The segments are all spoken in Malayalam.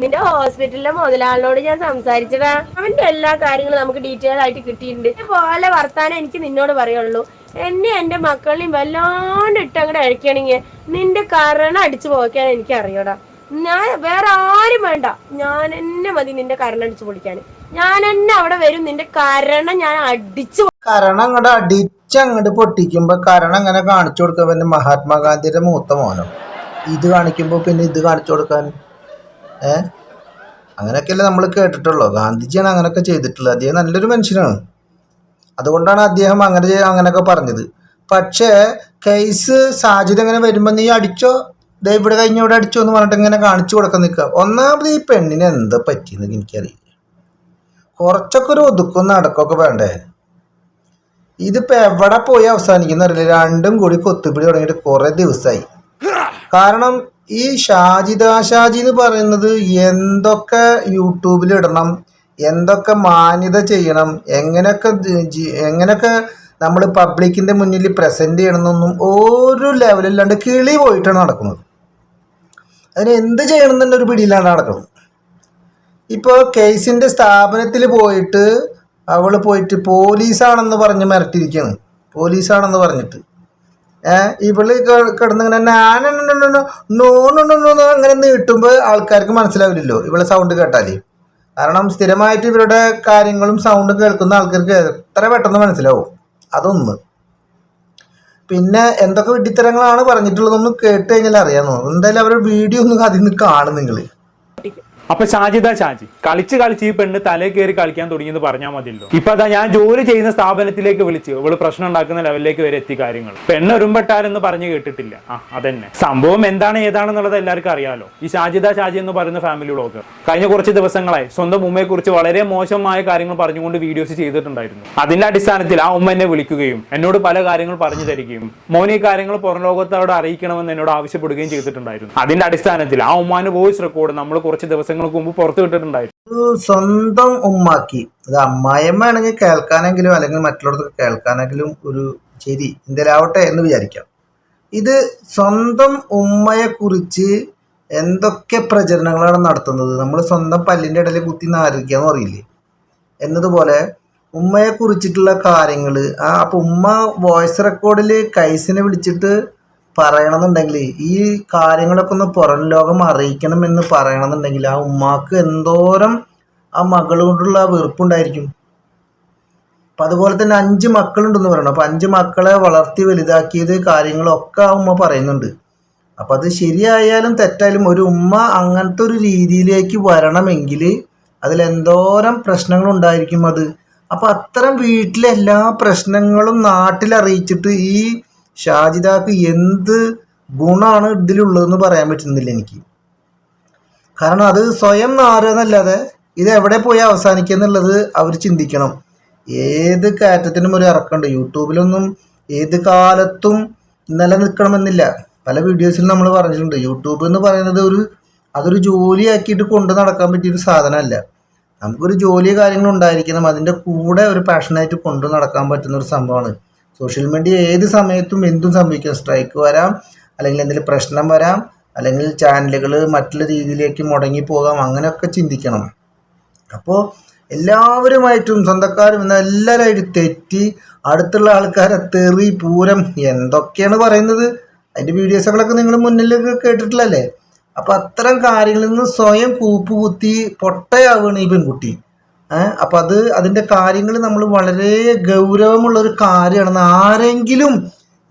നിന്റെ ഹോസ്പിറ്റലിലെ മുതലാളിനോട് ഞാൻ സംസാരിച്ചടാ അവന്റെ എല്ലാ കാര്യങ്ങളും നമുക്ക് ഡീറ്റെയിൽ ആയിട്ട് കിട്ടിയിട്ടുണ്ട്. പോലെ വർത്താനം എനിക്ക് നിന്നോട് പറയുള്ളൂ. എന്നെ എന്റെ മക്കളെയും വല്ലാണ്ട് ഇട്ട് അങ്ങോട്ട് അഴിക്കണെങ്കിൽ നിന്റെ കരണ അടിച്ചു പോക്കാൻ എനിക്ക് അറിയടാ. ഞാൻ വേറെ ആരും വേണ്ട. ഞാൻ എന്നെ മതി നിന്റെ കരണം അടിച്ചു പൊളിക്കാൻ. ഞാൻ എന്നെ അവിടെ വരും. നിന്റെ കരണം ഞാൻ അടിച്ചു കരണം അങ്ങോട്ട് അടിച്ചങ്ങോട്ട് പൊട്ടിക്കുമ്പോ കരണം അങ്ങനെ കാണിച്ചു കൊടുക്കാൻ മഹാത്മാഗാന്ധിയുടെ മൂത്ത മോനോ. ഇത് കാണിക്കുമ്പോ പിന്നെ ഇത് കാണിച്ചു കൊടുക്കാൻ ഏ? അങ്ങനെയൊക്കെയല്ലേ നമ്മൾ കേട്ടിട്ടുള്ളൂ. ഗാന്ധിജിയാണ് അങ്ങനെയൊക്കെ ചെയ്തിട്ടുള്ളത്. അദ്ദേഹം നല്ലൊരു മനുഷ്യനാണ്. അതുകൊണ്ടാണ് അദ്ദേഹം അങ്ങനെ അങ്ങനെയൊക്കെ പറഞ്ഞത്. പക്ഷേ കേസ് സാഹചര്യം ഇങ്ങനെ വരുമ്പോൾ നീ അടിച്ചോ? ദേ ഇവിടെ കഴിഞ്ഞ ഇവിടെ അടിച്ചോ എന്ന് പറഞ്ഞിട്ട് ഇങ്ങനെ കാണിച്ചു കൊടുക്കാൻ നിൽക്കുക. ഒന്നാമത് ഈ പെണ്ണിന് എന്താ പറ്റിയെന്ന് എനിക്കറിയില്ല. കുറച്ചൊക്കെ ഒരു ഒതുക്കും നടക്കൊക്കെ വേണ്ടേ? ഇതിപ്പോൾ എവിടെ പോയി അവസാനിക്കുന്ന അറിയില്ല രണ്ടും കൂടി കൊത്തുപിടി തുടങ്ങിയിട്ട് കുറേ ദിവസമായി കാരണം ഈ ഷാജിദ ഷാജി എന്ന് പറയുന്നത് എന്തൊക്കെ യൂട്യൂബിൽ ഇടണം എന്തൊക്കെ മാന്യത ചെയ്യണം എങ്ങനെയൊക്കെ എങ്ങനെയൊക്കെ നമ്മൾ പബ്ലിക്കിന്റെ മുന്നിൽ പ്രസന്റ് ചെയ്യണമെന്നൊന്നും ഒരു ലെവലില്ലാണ്ട് കിളി പോയിട്ടാണ് നടക്കുന്നത്. അതിന് എന്ത് ചെയ്യണം ഒരു പിടിയിലാണ് നടക്കുന്നത് ഇപ്പോൾ കേസിന്റെ സ്ഥാപനത്തിൽ പോയിട്ട് അവൾ പോയിട്ട് പോലീസാണെന്ന് പറഞ്ഞ് മിരട്ടിയിരിക്കുകയാണ്. പോലീസാണെന്ന് പറഞ്ഞിട്ട്. ഇവൾ കിടന്നിങ്ങനെ നോ അങ്ങനെ നീട്ടുമ്പോൾ ആൾക്കാർക്ക് മനസ്സിലാവില്ലല്ലോ ഇവളെ സൗണ്ട് കേട്ടാൽ. കാരണം സ്ഥിരമായിട്ട് ഇവരുടെ കാര്യങ്ങളും സൗണ്ടും കേൾക്കുന്ന ആൾക്കാർക്ക് എത്ര പെട്ടെന്ന് മനസ്സിലാവും? അതൊന്ന്. പിന്നെ എന്തൊക്കെ വിഡ്ഢിത്തരങ്ങളാണ് പറഞ്ഞിട്ടുള്ളതൊന്നും കേട്ട് കഴിഞ്ഞാൽ അറിയാമോ? എന്തായാലും അവരുടെ വീഡിയോ ഒന്നും അതിൽ നിന്ന് കാണും നിങ്ങൾ അപ്പൊ ഷാജിദ ഷാജി കളിച്ച് കളിച്ച് ഈ പെണ്ണ് തലേ കയറി കളിക്കാൻ തുടങ്ങിയെന്ന് പറഞ്ഞാൽ മതിയല്ലോ. ഇപ്പൊ അതാ ഞാൻ ജോലി ചെയ്യുന്ന സ്ഥാപനത്തിലേക്ക് വിളിച്ച് ഇവൾ പ്രശ്നം ഉണ്ടാക്കുന്ന ലെവലിലേക്ക് വരെ എത്തി കാര്യങ്ങൾ. പെണ്ണ് ഒരുമ്പെട്ടാരെന്ന് പറഞ്ഞു കേട്ടിട്ടില്ല. ആ അതന്നെ. സംഭവം എന്താണ് ഏതാണെന്നുള്ളത് എല്ലാവർക്കും അറിയാലോ. ഈ ഷാജിദ ഷാജി എന്ന് പറയുന്ന ഫാമിലി ബ്ലോഗർ കഴിഞ്ഞ കുറച്ച് ദിവസങ്ങളായി സ്വന്തം ഉമ്മയെ കുറിച്ച് വളരെ മോശമായ കാര്യങ്ങൾ പറഞ്ഞുകൊണ്ട് വീഡിയോസ് ചെയ്തിട്ടുണ്ടായിരുന്നു. അതിന്റെ അടിസ്ഥാനത്തിൽ ആ ഉമ്മ എന്നെ വിളിക്കുകയും എന്നോട് പല കാര്യങ്ങൾ പറഞ്ഞു തരികയും മോൻ കാര്യങ്ങൾ പുറം ലോകത്തോട് അറിയിക്കണമെന്ന് എന്നോട് ആവശ്യപ്പെടുകയും ചെയ്തിട്ടുണ്ടായിരുന്നു. അതിന്റെ അടിസ്ഥാനത്തിൽ ആ ഉമ്മാന് വോയിസ് റെക്കോർഡ് നമ്മൾ കുറച്ച് ദിവസങ്ങൾക്ക് മുമ്പ് പുറത്തു വിട്ടിട്ടുണ്ടായിരുന്നു. സ്വന്തം ഉമ്മാക്കി. അത് അമ്മായിമ്മയാണെങ്കിൽ കേൾക്കാനെങ്കിലും അല്ലെങ്കിൽ മറ്റുള്ളവർക്ക് കേൾക്കാനെങ്കിലും ഒരു ശരി എന്തിലാവട്ടെ എന്ന് വിചാരിക്കാം. ഇത് സ്വന്തം ഉമ്മയെ കുറിച്ച് എന്തൊക്കെ പ്രചരണങ്ങളാണ് നടത്തുന്നത്? നമ്മൾ സ്വന്തം പല്ലിന്റെ ഇടയിൽ കുത്തി നാരിക്കാന്ന് പറയില്ലേ? എന്നതുപോലെ ഉമ്മയെ കുറിച്ചിട്ടുള്ള കാര്യങ്ങൾ ആ അപ്പം ഉമ്മ വോയിസ് റെക്കോർഡിൽ കൈസിനെ വിളിച്ചിട്ട് പറയണമെന്നുണ്ടെങ്കിൽ ഈ കാര്യങ്ങളൊക്കെ ഒന്ന് പുറം ലോകം അറിയിക്കണം എന്ന് പറയണമെന്നുണ്ടെങ്കിൽ ആ ഉമ്മാക്ക് എന്തോരം ആ മകളോടുള്ള വെറുപ്പുണ്ടായിരിക്കും. അപ്പം അതുപോലെ തന്നെ അഞ്ച് മക്കളുണ്ടെന്ന് പറയണം. അപ്പം അഞ്ച് മക്കളെ വളർത്തി വലുതാക്കിയത് കാര്യങ്ങളൊക്കെ ആ ഉമ്മ പറയുന്നുണ്ട്. അപ്പം അത് ശരിയായാലും തെറ്റായാലും ഒരു ഉമ്മ അങ്ങനത്തെ ഒരു രീതിയിലേക്ക് വരണമെങ്കിൽ അതിലെന്തോരം പ്രശ്നങ്ങളുണ്ടായിരിക്കും അത്. അപ്പം അത്തരം വീട്ടിലെ എല്ലാ പ്രശ്നങ്ങളും നാട്ടിലറിയിച്ചിട്ട് ഈ ഷാജിദാക്ക് എന്ത് ഗുണമാണ് ഇതിലുള്ളതെന്ന് പറയാൻ പറ്റുന്നില്ല എനിക്ക്. കാരണം അത് സ്വയം നാറുകയെന്നല്ലാതെ ഇത് എവിടെ പോയി അവസാനിക്കുക എന്നുള്ളത് അവർ ചിന്തിക്കണം. ഏത് കയറ്റത്തിനും ഒരു ഇറക്കമുണ്ട്. യൂട്യൂബിലൊന്നും ഏത് കാലത്തും നിലനിൽക്കണമെന്നില്ല. പല വീഡിയോസിൽ നമ്മൾ പറഞ്ഞിട്ടുണ്ട്. യൂട്യൂബ് എന്ന് പറയുന്നത് ഒരു അതൊരു ജോലിയാക്കിയിട്ട് കൊണ്ട് നടക്കാൻ പറ്റിയൊരു സാധനമല്ല. നമുക്കൊരു ജോലി കാര്യങ്ങൾ ഉണ്ടായിരിക്കണം. അതിന്റെ കൂടെ ഒരു പാഷനായിട്ട് കൊണ്ടു നടക്കാൻ പറ്റുന്ന ഒരു സംഭവമാണ്. സോഷ്യൽ മീഡിയ ഏത് സമയത്തും എന്തും സംഭവിക്കാം. സ്ട്രൈക്ക് വരാം അല്ലെങ്കിൽ എന്തെങ്കിലും പ്രശ്നം വരാം അല്ലെങ്കിൽ ചാനലുകൾ മറ്റുള്ള രീതിയിലേക്ക് മുടങ്ങി പോകാം അങ്ങനെയൊക്കെ ചിന്തിക്കണം. അപ്പോൾ എല്ലാവരുമായിട്ടും സ്വന്തക്കാരും എന്ന എല്ലാവരുമായിട്ട് തെറ്റി അടുത്തുള്ള ആൾക്കാരെ തെറി പൂരം എന്തൊക്കെയാണ് പറയുന്നത്? അതിന്റെ വീഡിയോസുകളൊക്കെ നിങ്ങൾ മുന്നിലൊക്കെ കേട്ടിട്ടില്ലല്ലേ അപ്പോൾ അത്തരം കാര്യങ്ങളിൽ നിന്ന് സ്വയം കൂപ്പുകുത്തി പൊട്ടയാവുകയാണ് ഈ പെൺകുട്ടി. അപ്പം അത് അതിന്റെ കാര്യങ്ങൾ നമ്മൾ വളരെ ഗൗരവമുള്ള ഒരു കാര്യമാണെന്ന് ആരെങ്കിലും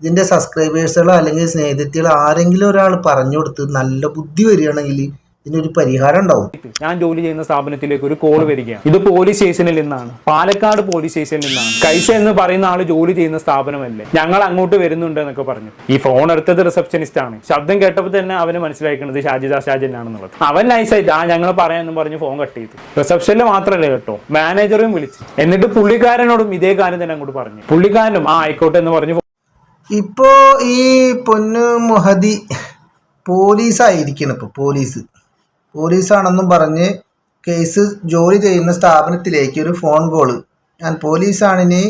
ഇതിന്റെ സബ്സ്ക്രൈബേഴ്സുകളോ അല്ലെങ്കിൽ സ്നേഹിതത്തികളോ ആരെങ്കിലും ഒരാൾ പറഞ്ഞു കൊടുത്ത് നല്ല ബുദ്ധി വരികയാണെങ്കിൽ ഇതിനൊരു പരിഹാരം ഉണ്ടാവും. ഞാൻ ജോലി ചെയ്യുന്ന സ്ഥാപനത്തിലേക്ക് ഒരു കോൾ വരികയാണ്. ഇത് പോലീസ് സ്റ്റേഷനിൽ നിന്നാണ്. പാലക്കാട് പോലീസ് സ്റ്റേഷനിൽ നിന്നാണ്. കൈസ എന്ന് പറയുന്ന ആൾ ജോലി ചെയ്യുന്ന സ്ഥാപനമല്ലേ? ഞങ്ങൾ അങ്ങോട്ട് വരുന്നുണ്ട് എന്നൊക്കെ പറഞ്ഞു. ഈ ഫോൺ എടുത്തത് റിസപ്ഷനിസ്റ്റ് ആണ്. ശബ്ദം കേട്ടപ്പോൾ തന്നെ അവന് മനസ്സിലാക്കുന്നത് ഷാജിദാ ഷാജി ആണെന്നുള്ളത് അവൻ നൈസായിട്ട് ആ ഞങ്ങൾ പറയാമെന്ന് പറഞ്ഞ് ഫോൺ കട്ട് ചെയ്തു. റിസപ്ഷനിൽ മാത്രമല്ല കേട്ടോ? മാനേജറും വിളിച്ചു. എന്നിട്ട് പുള്ളിക്കാരനോടും ഇതേ കാര്യം തന്നെ അങ്ങോട്ട് പറഞ്ഞു. പുള്ളിക്കാരനും ആ ആയിക്കോട്ടെ എന്ന് പറഞ്ഞു ഇപ്പോ ഈ പൊന്നു മുഹദി പോലീസായിരിക്കണം ഇപ്പോൾ പോലീസ്. പോലീസാണെന്നും പറഞ്ഞ് കേസ് ജോലി ചെയ്യുന്ന സ്ഥാപനത്തിലേക്ക് ഒരു ഫോൺ കോൾ. ഞാൻ പോലീസാണിനെ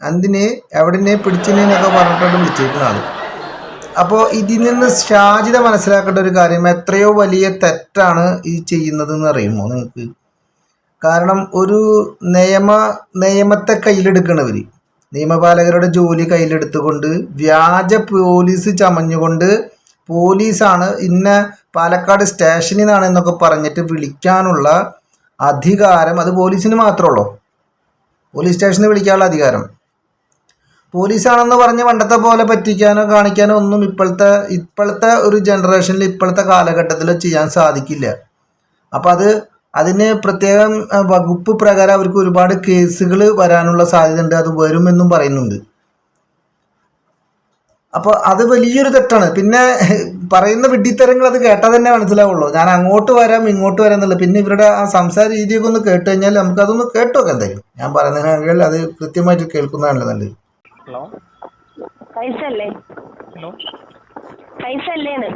എന്തിനെ എവിടിനെ പിടിച്ചിനെ എന്നൊക്കെ പറഞ്ഞിട്ടുണ്ട് വിളിച്ചിരിക്കുന്ന ആൾ. അപ്പോൾ ഇതിൽ നിന്ന് ഷാജിത മനസ്സിലാക്കേണ്ട ഒരു കാര്യം എത്രയോ വലിയ തെറ്റാണ് ഈ ചെയ്യുന്നത് എന്ന് അറിയുമോ നിങ്ങൾക്ക്? കാരണം ഒരു നിയമ നിയമത്തെ കയ്യിലെടുക്കണവർ നിയമപാലകരുടെ ജോലി കയ്യിലെടുത്തുകൊണ്ട് വ്യാജ പോലീസ് ചമഞ്ഞുകൊണ്ട് പോലീസാണ് ഇന്ന പാലക്കാട് സ്റ്റേഷനിൽ നിന്നാണ് എന്നൊക്കെ പറഞ്ഞിട്ട് വിളിക്കാനുള്ള അധികാരം അത് പോലീസിന് മാത്രമേ ഉള്ളൂ പോലീസ് സ്റ്റേഷനിൽ വിളിക്കാനുള്ള അധികാരം. പോലീസാണെന്ന് പറഞ്ഞ് പണ്ടത്തെ പോലെ പറ്റിക്കാനോ കാണിക്കാനോ ഒന്നും ഇപ്പോഴത്തെ ഇപ്പോഴത്തെ ഒരു ജനറേഷനിൽ ഇപ്പോഴത്തെ കാലഘട്ടത്തിൽ ചെയ്യാൻ സാധിക്കില്ല. അപ്പം അത് അതിന് പ്രത്യേകം വകുപ്പ് പ്രകാരം അവർക്ക് ഒരുപാട് കേസുകൾ വരാനുള്ള സാധ്യതയുണ്ട്. അത് വരുമെന്നും പറയുന്നുണ്ട്. അപ്പോൾ അത് വലിയൊരു തെറ്റാണ്. പിന്നെ പറയുന്ന വിഡ്ഢിത്തരങ്ങൾ അത് കേട്ടാൽ തന്നെ മനസ്സിലാവുള്ളൂ. ഞാൻ അങ്ങോട്ട് വരാം ഇങ്ങോട്ട് വരാം എന്നുള്ളത്. പിന്നെ ഇവരുടെ ആ സംസാര രീതിയൊക്കെ ഒന്ന് കേട്ട് കഴിഞ്ഞാൽ നമുക്ക് അതൊന്ന് കേട്ടു നോക്കാം എന്തായാലും. ഞാൻ പറയുന്നതിനേക്കാൾ അത് കൃത്യമായിട്ട് കേൾക്കുന്നതാണല്ലോ നല്ലത്. ഹലോ? പൈസ അല്ലേ ഹലോ പൈസ അല്ലേന്ന്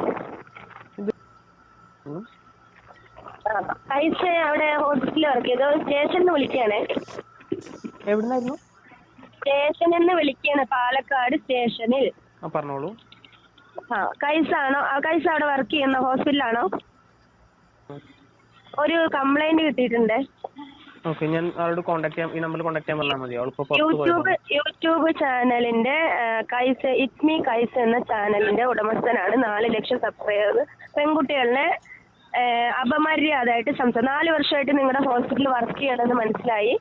അവിടെ ഹോസ്പിറ്റലിൽ വർക്ക് ചെയ്തോ. സ്റ്റേഷനിൽ നിന്ന് വിളിക്കുകയാണേ. എവിടുന്നായിരുന്നു? സ്റ്റേഷനിൽ നിന്ന് വിളിക്കുകയാണ്. പാലക്കാട് സ്റ്റേഷനിൽ. പറഞ്ഞോളൂ. ആ കൈസാണോ? കൈസ അവിടെ വർക്ക് ചെയ്യുന്ന ഹോസ്പിറ്റലാണോ ഒരു കംപ്ലൈന്റ് കിട്ടിയിട്ടുണ്ട്. ഓക്കെ ഞാൻ അവളോട് കോൺടാക്ട് ചെയ്യാം. ഈ നമ്പറിൽ കോൺടാക്ട് ചെയ്യാൻ പറഞ്ഞാൽ മതി. അവളിപ്പോൾ യൂട്യൂബ് യൂട്യൂബ് ചാനലിന്റെ കൈസ ഇറ്റ് മീ കൈസ എന്ന ചാനലിന്റെ ഉടമസ്ഥനാണ്. നാല് ലക്ഷം സബ്സ്ക്രൈബർ പെൺകുട്ടികളെ അപമര്യാദയായിട്ട് സംസാരം നാല് വർഷമായിട്ട് നിങ്ങളുടെ ഹോസ്പിറ്റലിൽ വർക്ക് ചെയ്യണമെന്ന് മനസ്സിലായി.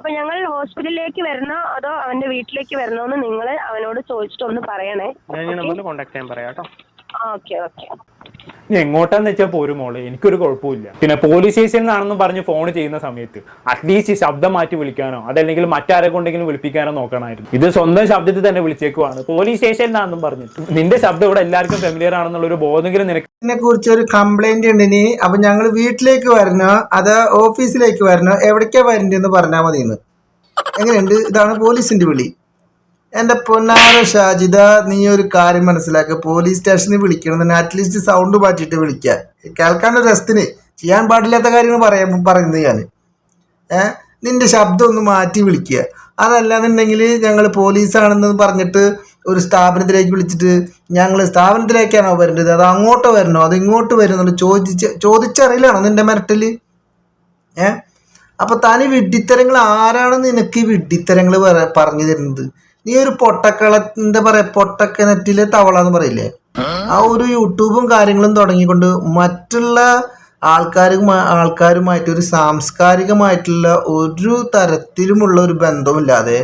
അപ്പൊ ഞങ്ങൾ ഹോസ്പിറ്റലിലേക്ക് വരണോ അതോ അവന്റെ വീട്ടിലേക്ക് വരണോ എന്ന് നിങ്ങൾ അവനോട് ചോദിച്ചിട്ട് ഒന്ന് പറയണേ. ഞാൻ ഈ നമ്പറിൽ കോൺടാക്ട് ചെയ്യാൻ പറയാം കേട്ടോ. ഓക്കെ ഓക്കെ ഇനി എങ്ങോട്ടാന്ന് വെച്ചാൽ പോരും മോളെ. എനിക്കൊരു കുഴപ്പമില്ല പിന്നെ പോലീസ് സ്റ്റേഷനിൽ നിന്നാണെന്നും പറഞ്ഞ് ഫോൺ ചെയ്യുന്ന സമയത്ത് അറ്റ്ലീസ്റ്റ് ശബ്ദം മാറ്റി വിളിക്കാനോ അതല്ലെങ്കിൽ മറ്റാരെ കൊണ്ടെങ്കിലും വിളിപ്പിക്കാനോ നോക്കണമായിരുന്നു. ഇത് സ്വന്തം ശബ്ദത്തിൽ തന്നെ വിളിച്ചേക്കുവാണ്. പോലീസ് സ്റ്റേഷനിൽ നിന്നാണെന്നും പറഞ്ഞിട്ട്. നിന്റെ ശബ്ദം ഇവിടെ എല്ലാവർക്കും ഫെമിലിയർ ആണെന്നുള്ള ഒരു ബോധമെങ്കിലും നിനക്ക് ഇതിനെ കുറിച്ച് ഒരു കംപ്ലൈന്റ് ഉണ്ട് ഇനി. അപ്പൊ ഞങ്ങൾ വീട്ടിലേക്ക് വരണോ? അത് ഓഫീസിലേക്ക് വരണോ? എവിടേക്കാ വരണ്ടെന്ന് പറഞ്ഞാൽ മതി എങ്ങനെയുണ്ട്? ഇതാണ് പോലീസിന്റെ വിളി. എന്റെ പൊന്നാറ ഷാജിദ നീ ഒരു കാര്യം മനസ്സിലാക്കുക പോലീസ് സ്റ്റേഷനിൽ വിളിക്കണം അറ്റ്ലീസ്റ്റ് സൗണ്ട് മാറ്റിയിട്ട് വിളിക്കുക കേൾക്കാണ്ട് രസത്തിന് ചെയ്യാൻ പാടില്ലാത്ത കാര്യങ്ങൾ പറയാൻ പറയുന്നത് ഞാൻ ഏ? നിന്റെ ശബ്ദം ഒന്ന് മാറ്റി വിളിക്കുക അതല്ലാന്നുണ്ടെങ്കിൽ ഞങ്ങൾ പോലീസാണെന്ന് പറഞ്ഞിട്ട് ഒരു സ്ഥാപനത്തിലേക്ക് വിളിച്ചിട്ട് ഞങ്ങൾ സ്ഥാപനത്തിലേക്കാണോ വരേണ്ടത്? അത് അങ്ങോട്ട് വരണോ? അത് ഇങ്ങോട്ട് വരുന്നുണ്ട്. ചോദിച്ച് ചോദിച്ചറിയില്ലാണോ നിന്റെ മരട്ടിൽ ഏ? അപ്പൊ തനി വിഡ്ഢിത്തരങ്ങൾ ആരാണ് നിനക്ക് ഈ വിഡ്ഢിത്തരങ്ങൾ പറഞ്ഞു തരുന്നത്? നീ ഒരു പൊട്ടക്കള എന്താ പറയാ പൊട്ടക്കിണറ്റിലെ തവള എന്ന് പറയില്ലേ? ആ? ഒരു യൂട്യൂബും കാര്യങ്ങളും തുടങ്ങിക്കൊണ്ട് മറ്റുള്ള ആൾക്കാരും ആൾക്കാരുമായിട്ട് ഒരു സാംസ്കാരികമായിട്ടുള്ള ഒരു തരത്തിലുമുള്ള ഒരു ബന്ധമില്ലാതെ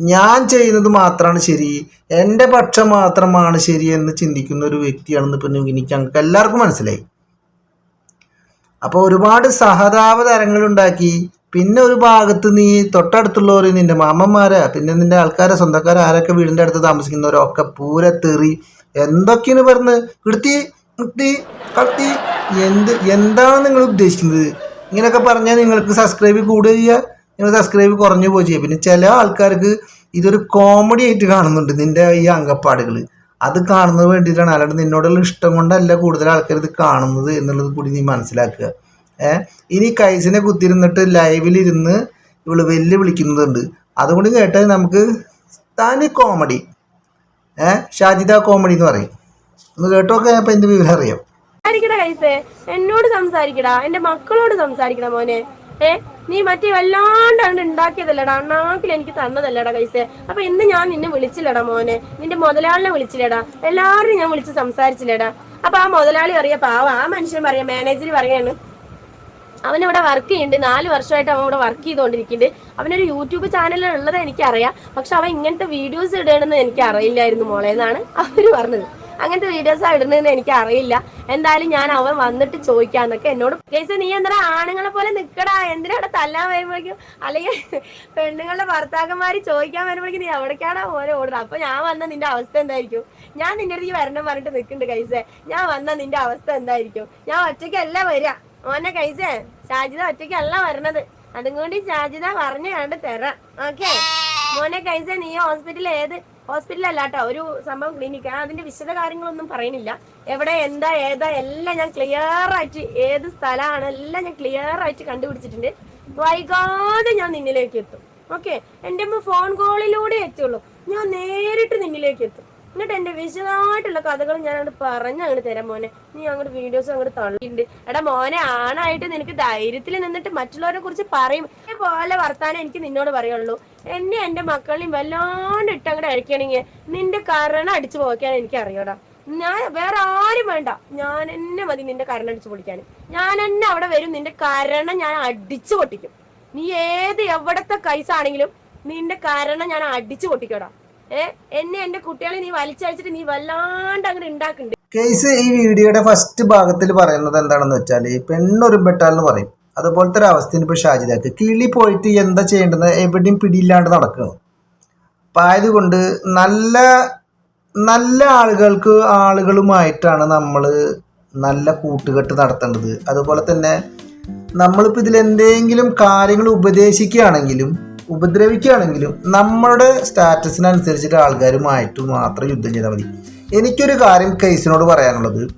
ഞാൻ ചെയ്യുന്നത് മാത്രമാണ് ശരി എന്റെ പക്ഷം മാത്രമാണ് ശരി എന്ന് ചിന്തിക്കുന്ന ഒരു വ്യക്തിയാണെന്ന് ഇപ്പം എനിക്ക് ഞങ്ങൾക്ക് എല്ലാവർക്കും മനസ്സിലായി. അപ്പോൾ ഒരുപാട് സഹതാപ തരങ്ങളുണ്ടാക്കി പിന്നെ ഒരു ഭാഗത്ത് നീ തൊട്ടടുത്തുള്ളവർ നിന്റെ മാമന്മാരെ പിന്നെ നിന്റെ ആൾക്കാരെ സ്വന്തക്കാരെ ആരൊക്കെ വീടിന്റെ അടുത്ത് താമസിക്കുന്നവരൊക്കെ പൂര തെറി. എന്തൊക്കെയാണ് പറഞ്ഞ്? കിടത്തി കിടത്തി കളത്തി എന്ത് എന്താണ് നിങ്ങൾ ഉദ്ദേശിക്കുന്നത്? ഇങ്ങനെയൊക്കെ പറഞ്ഞാൽ നിങ്ങൾക്ക് സബ്സ്ക്രൈബ് കൂടുക ചെയ്യുക. നിങ്ങൾ സബ്സ്ക്രൈബ് കുറഞ്ഞു പോവുക ചെയ്യുക. പിന്നെ ചില ആൾക്കാർക്ക് ഇതൊരു കോമഡി ആയിട്ട് കാണുന്നുണ്ട് നിന്റെ ഈ അംഗപ്പാടുകൾ അത് കാണുന്നത് വേണ്ടിയിട്ടാണ്. അല്ലാണ്ട് നിന്നോടുള്ള ഇഷ്ടം കൊണ്ടല്ല കൂടുതൽ ആൾക്കാർ ഇത് കാണുന്നത് എന്നുള്ളത് കൂടി നീ മനസ്സിലാക്കുക. ഇനി കൈസിനെ കുത്തിരുന്നിട്ട് ലൈവിലിരുന്ന് ഇവൾ വെല്ലു വിളിക്കുന്നതുണ്ട് അതുകൊണ്ട് കേട്ടാൽ നമുക്ക് തനി കോമഡി ഏഹ് ഷാജിദ കോമഡി എന്ന് പറയും. ഒന്ന് കേട്ടോക്കെ അപ്പം എന്റെ വിവരം അറിയാം. എന്നോട് സംസാരിക്കടാ. എന്റെ മക്കളോട് സംസാരിക്കടാ മോനെ. ഏ? നീ മറ്റേ വല്ലാണ്ട് അങ്ങനെ ഉണ്ടാക്കിയതല്ലടാ നാക്കിൽ എനിക്ക് തന്നതല്ലടാ കൈസേ. അപ്പൊ ഇന്ന് ഞാൻ നിന്നെ വിളിച്ചില്ലടാ മോനെ. നിന്റെ മുതലാളിനെ വിളിച്ചില്ലടാ. എല്ലാവരും ഞാൻ വിളിച്ച് സംസാരിച്ചില്ലടാ. അപ്പൊ ആ മുതലാളി പറയാ പാവ ആ മനുഷ്യൻ പറയാ മാനേജർ പറയാണ് അവനിവിടെ വർക്ക് ചെയ്യുന്നുണ്ട്. നാല് വർഷമായിട്ട് അവൻ ഇവിടെ വർക്ക് ചെയ്തുകൊണ്ടിരിക്കുന്നുണ്ട്. അവനൊരു യൂട്യൂബ് ചാനൽ ഉള്ളത് എനിക്കറിയാം. പക്ഷെ അവൻ ഇങ്ങനത്തെ വീഡിയോസ് ഇടണമെന്ന് എനിക്ക് അറിയില്ലായിരുന്നു മോളെ എന്നാണ് അവർ പറഞ്ഞത്. അങ്ങനത്തെ വീഡിയോസ് ഇടുന്നതെന്ന് എനിക്ക് അറിയില്ല എന്തായാലും ഞാൻ അവൻ വന്നിട്ട് ചോദിക്കാന്നൊക്കെ എന്നോട് കേസ് നീ എന്താ ആണുങ്ങളെ പോലെ നിക്കടാ? അവിടെ തല്ലാൻ വരുമ്പോഴേക്കും? അല്ലെങ്കിൽ പെണ്ണുങ്ങളുടെ ഭർത്താക്കന്മാര് ചോദിക്കാൻ വരുമ്പോഴേക്കും നീ എവിടേക്കാണോ ഓരോ ഓടുന്നത്? അപ്പൊ ഞാൻ വന്ന നിന്റെ അവസ്ഥ എന്തായിരിക്കും? ഞാൻ നിന്റെ അടുത്ത് വരണം പറഞ്ഞിട്ട് നിൽക്കുന്നുണ്ട് കൈസേ ഞാൻ വന്ന നിന്റെ അവസ്ഥ എന്തായിരിക്കും? ഞാൻ ഒറ്റയ്ക്കല്ല വരിക മോനെ കൈസേ ഷാജിത ഒറ്റയ്ക്കല്ല വരണത്. അതും കൂടി ഷാജിത പറഞ്ഞു കണ്ട് തരാം. ഓക്കെ? മോനെ കൈസേ നീ ഹോസ്പിറ്റലിൽ ഏത്? ഹോസ്പിറ്റലല്ല കേട്ടോ ഒരു സംഭവം ക്ലിനിക്ക് അതിന്റെ വിശദ കാര്യങ്ങളൊന്നും പറയുന്നില്ല. എവിടെ എന്താ ഏതാ എല്ലാം ഞാൻ ക്ലിയർ ആയിട്ട് ഏത് സ്ഥലമാണ് എല്ലാം ഞാൻ ക്ലിയർ ആയിട്ട് കണ്ടുപിടിച്ചിട്ടുണ്ട്. വൈകാതെ ഞാൻ നിന്നിലേക്ക് എത്തും. ഓക്കെ? എന്റെ അമ്മ ഫോൺ കോളിലൂടെ എത്തുള്ളൂ. ഞാൻ നേരിട്ട് നിന്നിലേക്ക് എത്തും. എന്നിട്ട് എന്റെ വിശദമായിട്ടുള്ള കഥകൾ ഞാൻ അങ്ങോട്ട് പറഞ്ഞ് അങ്ങോട്ട് തരാം മോനെ. നീ അങ്ങോട്ട് വീഡിയോസ് അങ്ങോട്ട് തള്ളിയിട്ടുണ്ട് എടാ മോനെ ആണായിട്ട് നിനക്ക് ധൈര്യത്തിൽ നിന്നിട്ട് മറ്റുള്ളവരെ കുറിച്ച് പറയും. പോലെ വർത്താനം എനിക്ക് നിന്നോട് പറയുള്ളൂ. എന്നെ എന്റെ മക്കളെയും വല്ലാണ്ട് ഇട്ട് അങ്ങോട്ട് അഴിക്കണെങ്കിൽ നിന്റെ കരണം അടിച്ചു പോക്കാൻ എനിക്ക് അറിയാടാ ഞാൻ വേറെ ആരും വേണ്ട. ഞാൻ എന്നെ മതി നിന്റെ കരണം അടിച്ചു പൊളിക്കാൻ. ഞാൻ എന്നെ അവിടെ വരും നിന്റെ കരണം ഞാൻ അടിച്ചു പൊട്ടിക്കും. നീ ഏത് എവിടത്തെ കൈസാണെങ്കിലും നിന്റെ കാരണം ഞാൻ അടിച്ചു പൊട്ടിക്കടാ. എന്നെ എന്റെ കുട്ടികളെ നീ വലിച്ചഴിച്ചിട്ട് നീ വല്ലാണ്ട് അങ്ങനെ ഉണ്ടാക്കുന്നുണ്ട് കേസ് ഈ വീഡിയോയുടെ ഫസ്റ്റ് ഭാഗത്തിൽ പറയുന്നത് എന്താണെന്ന് വെച്ചാൽ പെണ്ണൊരുമ്പെട്ടാലെന്ന് പറയും. അതുപോലത്തെ ഒരു അവസ്ഥയാണ് ഇപ്പോൾ ഷാജിദാക്ക്. കിളി പോയിട്ട് എന്താ ചെയ്യേണ്ടത്? എവിടെയും പിടിയില്ലാണ്ട് നടക്കണം? അപ്പം ആയതുകൊണ്ട് നല്ല നല്ല ആളുകൾക്ക് ആളുകളുമായിട്ടാണ് നമ്മൾ നല്ല കൂട്ടുകെട്ട് നടത്തേണ്ടത്. അതുപോലെ തന്നെ നമ്മളിപ്പോൾ ഇതിൽ എന്തെങ്കിലും കാര്യങ്ങൾ ഉപദേശിക്കുകയാണെങ്കിലും ഉപദ്രവിക്കുകയാണെങ്കിലും നമ്മുടെ സ്റ്റാറ്റസിനനുസരിച്ചിട്ട് ആൾക്കാരുമായിട്ട് മാത്രം യുദ്ധം ചെയ്താൽ മതി. എനിക്കൊരു കാര്യം കേസിനോട് പറയാനുള്ളത്.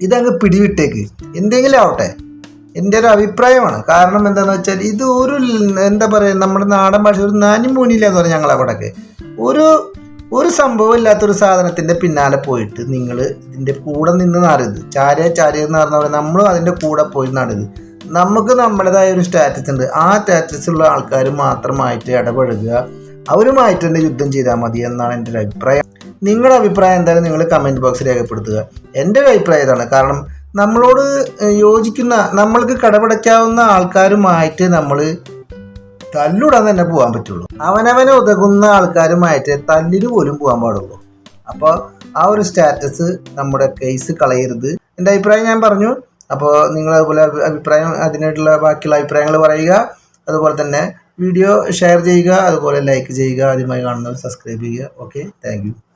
ഇതങ്ങ് പിടിവിട്ടേക്ക്. എന്തെങ്കിലും ആവട്ടെ. എന്റെ ഒരു അഭിപ്രായമാണ്. കാരണം എന്താണെന്ന് വെച്ചാൽ ഇത് ഒരു എന്താ പറയുക നമ്മുടെ നാടൻ ഭാഷ ഒരു നാനും മൂനില്ല എന്ന് പറഞ്ഞാൽ ഞങ്ങൾ അവിടെയൊക്കെ. ഒരു ഒരു സംഭവം ഇല്ലാത്തൊരു സാധനത്തിന്റെ പിന്നാലെ പോയിട്ട് നിങ്ങൾ ഇതിന്റെ കൂടെ നിന്ന് നടരുത്. ചാരിയ ചാരേ എന്ന് നമ്മളും അതിന്റെ കൂടെ പോയി നടരുത്. നമുക്ക് നമ്മുടേതായ ഒരു സ്റ്റാറ്റസ് ഉണ്ട്. ആ സ്റ്റാറ്റസ് ഉള്ള ആൾക്കാർ മാത്രമായിട്ട് ഇടപഴകുക. അവരുമായിട്ട് തന്നെ യുദ്ധം ചെയ്താൽ മതി എന്നാണ് എന്റെ ഒരു അഭിപ്രായം. നിങ്ങളുടെ അഭിപ്രായം എന്തായാലും നിങ്ങൾ കമന്റ് ബോക്സിൽ രേഖപ്പെടുത്തുക. എന്റെ ഒരു അഭിപ്രായം ഇതാണ്. കാരണം നമ്മളോട് യോജിക്കുന്ന നമ്മൾക്ക് കടപിടയ്ക്കാവുന്ന ആൾക്കാരുമായിട്ട് നമ്മൾ തല്ലുടാൻ തന്നെ പോകാൻ പറ്റുള്ളൂ. അവനവനെ ഉതകുന്ന ആൾക്കാരുമായിട്ട് തല്ലിന് പോലും പോകാൻ പാടുള്ളൂ. അപ്പോൾ ആ ഒരു സ്റ്റാറ്റസ് നമ്മുടെ കേസ് കളയരുത്. എന്റെ അഭിപ്രായം ഞാൻ പറഞ്ഞു. അപ്പോൾ നിങ്ങൾ അതുപോലെ അഭിപ്രായം അതിനായിട്ടുള്ള ബാക്കിയുള്ള അഭിപ്രായങ്ങൾ പറയുക. അതുപോലെ തന്നെ വീഡിയോ ഷെയർ ചെയ്യുക. അതുപോലെ ലൈക്ക് ചെയ്യുക. ആദ്യമായി കാണുന്നവർ സബ്സ്ക്രൈബ് ചെയ്യുക. Okay thank